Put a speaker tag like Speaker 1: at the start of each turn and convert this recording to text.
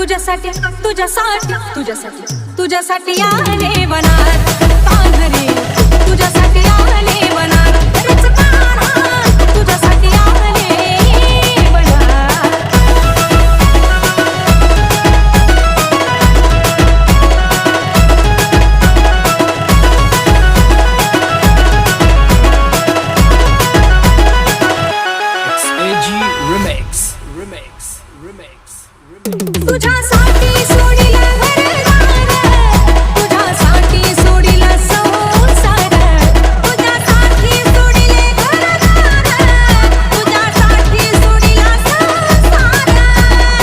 Speaker 1: तुझ्यासाठी तुझ्यासाठी तुझ्यासाठी तुझ्यासाठी आले वनार पांढरे तुझ्यासाठी आले वनार तुझ्यासाठी आले
Speaker 2: Remix. Remix. Remix. Remix.
Speaker 1: तुझ्यासाठी